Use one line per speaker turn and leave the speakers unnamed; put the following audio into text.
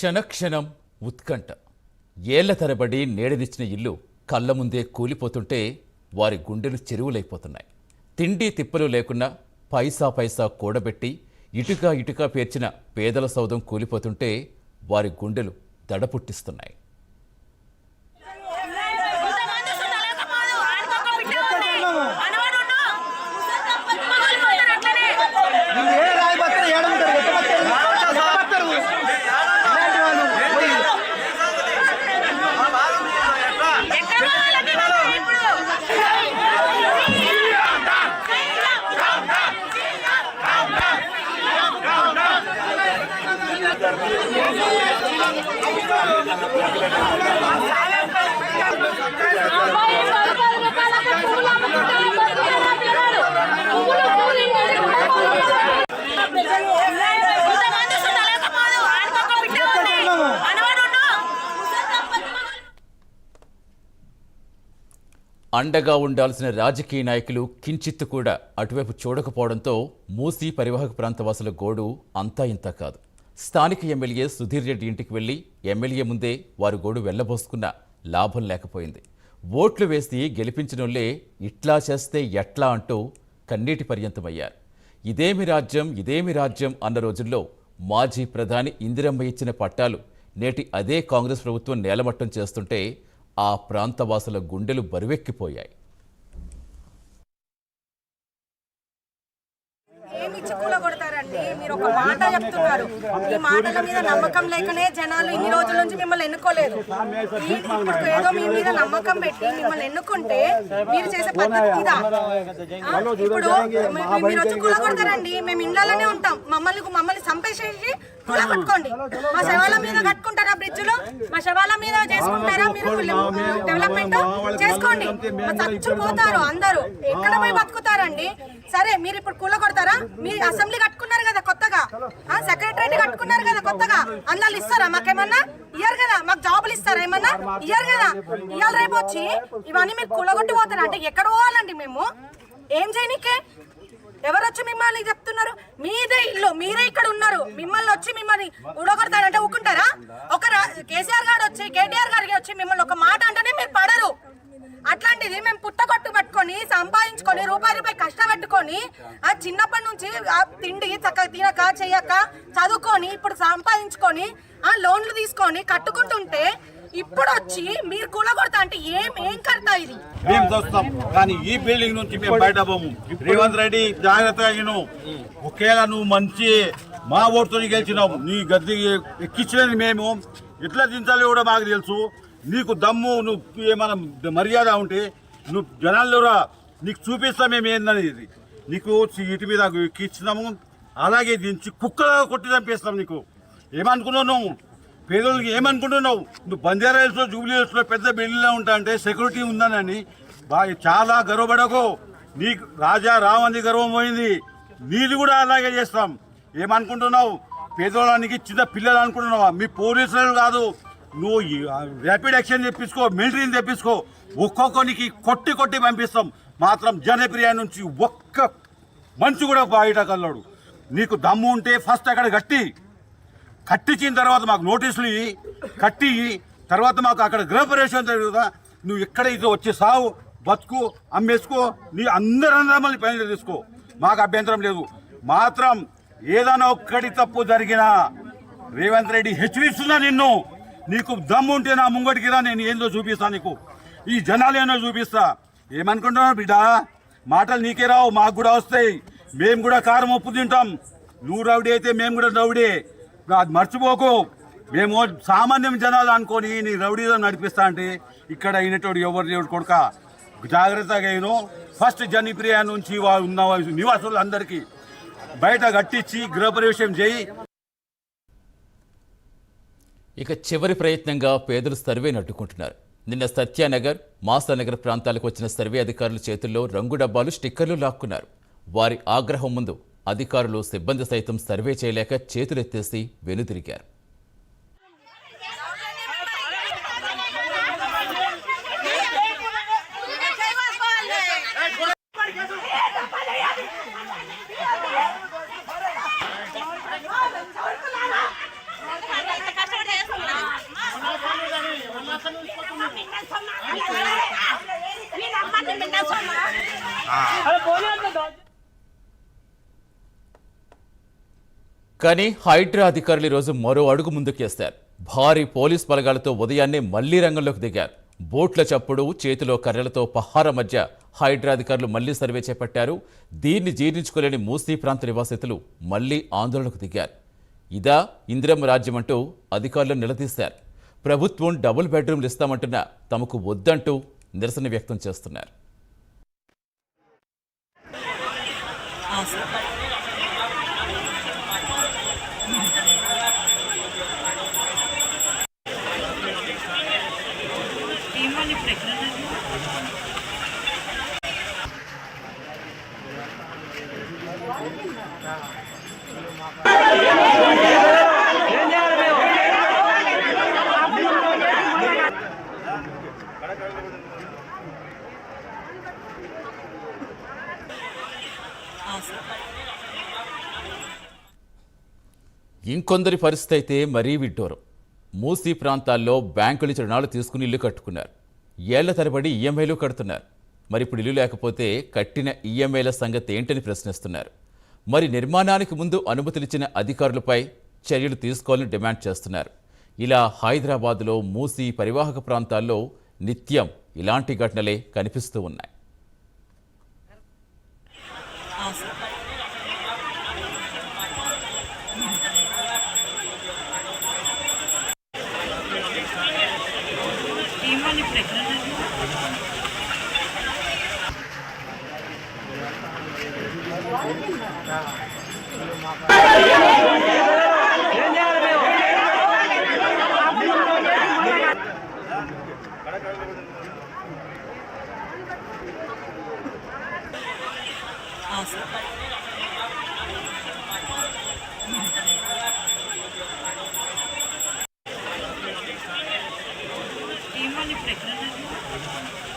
క్షణక్షణం ఉత్కంఠ. ఏళ్ళ తరబడి నీడనిచ్చిన ఇల్లు కళ్ళ ముందే కూలిపోతుంటే వారి గుండెలు చెరువులైపోతున్నాయి. తిండి తిప్పలు లేకుండా పైసా పైసా కూడబెట్టి ఇటుక ఇటుక పేర్చిన పేదల సౌధం కూలిపోతుంటే వారి గుండెలు దడ అండగా ఉండాల్సిన రాజకీయ నాయకులు కించిత్తు కూడా అటువైపు చూడకపోవడంతో మూసీ పరివాహక ప్రాంత వాసుల గోడు అంతా ఇంత కాదు. స్థానిక ఎమ్మెల్యే సుధీర్ రెడ్డి ఇంటికి వెళ్ళి ఎమ్మెల్యే ముందే వారు గోడు వెళ్ళబోసుకున్న లాభం లేకపోయింది. ఓట్లు వేసి గెలిపించినోళ్ళే ఇట్లా చేస్తే ఎట్లా అంటూ కన్నీటి పర్యంతమయ్యారు. ఇదేమి రాజ్యం ఇదేమి రాజ్యం అన్న రోజుల్లో మాజీ ప్రధాని ఇందిరమ్మ ఇచ్చిన పట్టాలు నేటి అదే కాంగ్రెస్ ప్రభుత్వం నేలమట్టం చేస్తుంటే ఆ ప్రాంతవాసుల గుండెలు బరువెక్కిపోయాయి.
మీరు ఒక మాట చెప్తున్నారు. ఈ మాటల మీద నమ్మకం లేకనే జనాలు ఇన్ని రోజుల నుంచి మిమ్మల్ని ఎన్నుకోలేదు. ఇప్పుడు ఏదో మీ మీద నమ్మకం పెట్టి మిమ్మల్ని ఎన్నుకుంటే మీరు చేసే పద్ధతి ఇదా? ఇప్పుడు మీ- మీరు వచ్చి కూలగొడతారండి మేము ఇండ్లలోనే ఉంటాం. మమ్మల్ని మమ్మల్ని సంపేసేసి కుల మా శవాల మీద కట్టుకుంటారా బ్రిడ్జ్లో మా శవాల మీద చేసుకుంటారా మీరు డెవలప్మెంట్? చేసుకోండి. చచ్చిపోతారు అందరూ. ఎక్కడ పోయి బతుకుతారండి? సరే మీరు ఇప్పుడు కూల కొడతారా? మీరు అసెంబ్లీ కట్టుకున్నారు కదా కొత్తగా? ఆ సెక్రటరీ కట్టుకున్నారు కదా కొత్తగా? అన్నాళ్ళు ఇస్తారా మాకేమన్నా? ఇయ్యారు కదా మాకు జాబులు ఇస్తారా ఏమన్నా? ఇయ్యారు కదా? ఇవాళ రేపు వచ్చి ఇవన్నీ మీరు కూలగొట్టి పోతారా? అంటే ఎక్కడ పోవాలండి మేము. ఏం చేయనీకే ఎవరు వచ్చి మిమ్మల్ని చెప్తున్నారు? మీదే ఇల్లు మీరే ఇక్కడ ఉన్నారు. మిమ్మల్ని వచ్చి మిమ్మల్ని ఉడగొడతారంటే ఊకుంటారా? ఒక కేసీఆర్ గారు వచ్చి కేటీఆర్ గారికి వచ్చి మిమ్మల్ని ఒక మాట అట్లాంటిది మేము పుట్టగొట్టు పట్టుకొని సంపాదించుకొని రూపాయి రూపాయి కష్టపెట్టుకొని ఆ చిన్నప్పటి నుంచి ఆ తిండి చక్కగా తినక చెయ్యక చదువుకొని ఇప్పుడు సంపాదించుకొని ఆ లోన్లు తీసుకొని కట్టుకుంటుంటే ఇప్పుడు వచ్చి మీరు కూలగొడతా అంటే ఏం ఏం కడతా ఇది?
మేము చూస్తాం. కానీ ఈ బిల్డింగ్ నుంచి మేము బయట పోము. రేవంత్ రెడ్డి జాగ్రత్తగా విను ఒకేలా నువ్వు మంచి మా ఓటుతో గెలిచినావు. నీ గద్దె ఎక్కించినది మేము. ఎట్లా దించాలి కూడా మాకు తెలుసు. నీకు దమ్ము నువ్వు ఏమైనా మర్యాద ఉంటే నువ్వు జనాల్లో రా. నీకు చూపిస్తాం మేము ఏందనేది. నీకు ఇటు మీద ఇచ్చినాము. అలాగే దించి కుక్కలాగా కొట్టి చంపేస్తాం నీకు. ఏమనుకున్నావు నువ్వు? పేదోళ్ళకి ఏమనుకుంటున్నావు? నువ్వు బంజారా జూబ్లీహిల్స్లో జూబ్లీ పెద్ద బిల్డింగ్లో ఉంటా అంటే సెక్యూరిటీ ఉందనని బాగా చాలా గర్వపడకు. నీకు రాజా రామంది గర్వం పోయింది. నీది కూడా అలాగే చేస్తాం. ఏమనుకుంటున్నావు? పేదోళ్ళనికి చిన్న పిల్లలు అనుకుంటున్నావా? మీ పోలీసులు కాదు. నువ్వు ర్యాపిడ్ యాక్షన్ తెప్పించుకో మిలిటరీని తెప్పించుకో ఒక్కొక్కరికి కొట్టి కొట్టి పంపిస్తాం. మాత్రం జనప్రియ నుంచి ఒక్క మనిషి కూడా బయట కల్లాడు నీకు దమ్ము ఉంటే ఫస్ట్ అక్కడ కట్టి. కట్టించిన తర్వాత మాకు నోటీసులు ఇవి కట్టి తర్వాత మాకు అక్కడ గృహప్రవేశం జరుగుతా నువ్వు ఎక్కడైతే వచ్చి సావు బతుకు అమ్మేసుకో నీ అందరూ మళ్ళీ పని తీసుకో. మాకు అభ్యంతరం లేదు. మాత్రం ఏదైనా ఒక్కటి తప్పు జరిగినా రేవంత్ రెడ్డి హెచ్చరిస్తున్నా నిన్ను. నీకు దమ్ము ఉంటే నా ముంగడికి రా నేను ఏందో చూపిస్తా నీకు. ఈ జనాలు ఏందో చూపిస్తా. ఏమనుకుంటున్నావు బిడ్డ? మాటలు నీకే రావు మాకు కూడా వస్తాయి. మేము కూడా కారం ఉప్పు తింటాం. నువ్వు రౌడీ అయితే మేము కూడా రౌడీ. అది మర్చిపోకు. మేము సామాన్యం జనాలు అనుకొని నీ రౌడీలో నడిపిస్తా అంటే ఇక్కడ అయినటువంటి ఎవరు దేవుడు కొడుక. జాగ్రత్తగా అయిను. ఫస్ట్ జనప్రియ నుంచి వా- నివాసులు అందరికీ బయట కట్టించి గృహప్రవేశం చేయి.
ఇక చివరి ప్రయత్నంగా పేదలు సర్వేని అడ్డుకుంటున్నారు నిన్న సత్యానగర్ మాసానగర్ ప్రాంతాలకు వచ్చిన సర్వే అధికారుల చేతుల్లో రంగు డబ్బాలు స్టిక్కర్లు లాక్కున్నారు. వారి ఆగ్రహం ముందు అధికారులు సిబ్బంది సైతం సర్వే చేయలేక చేతులెత్తేసి వెనుదిరిగారు. కానీ హైడ్రా అధికారులు ఈరోజు మరో అడుగు ముందుకేస్తారు భారీ పోలీస్ బలగాలతో ఉదయాన్నే మళ్ళీ రంగంలోకి దిగారు. బోట్ల చప్పుడు చేతిలో కర్రలతో పహార మధ్య హైడ్రా అధికారులు మళ్ళీ సర్వే చేపట్టారు. దీన్ని జీర్ణించుకోలేని మూసీ ప్రాంత నివాసితులు మళ్ళీ ఆందోళనకు దిగారు. ఇదా ఇందిరమ్మ రాజ్యం అంటూ అధికారులను నిలదీశారు. ప్రభుత్వం డబుల్ బెడ్రూమ్లు ఇస్తామంటున్నా తమకు వద్దంటూ నిరసన వ్యక్తం చేస్తున్నారు. ఇంకొందరి పరిస్థితి అయితే మరీ విడ్డూరం. మూసీ ప్రాంతాల్లో బ్యాంకులు రుణాలు తీసుకుని ఇల్లు కట్టుకున్నారు. ఏళ్ళ తరబడి ఈఎంఐలు కడుతున్నారు. మరి ఇప్పుడు ఇల్లు లేకపోతే కట్టిన ఈఎంఐల సంగతి ఏంటని ప్రశ్నిస్తున్నారు. మరి నిర్మాణానికి ముందు అనుమతులిచ్చిన అధికారులపై చర్యలు తీసుకోవాలని డిమాండ్ చేస్తున్నారు. ఇలా హైదరాబాద్లో మూసీ పరివాహక ప్రాంతాల్లో నిత్యం ఇలాంటి ఘటనలే కనిపిస్తూ ఉన్నాయి. ఏమని ప్రకటన Panie Prezydencie.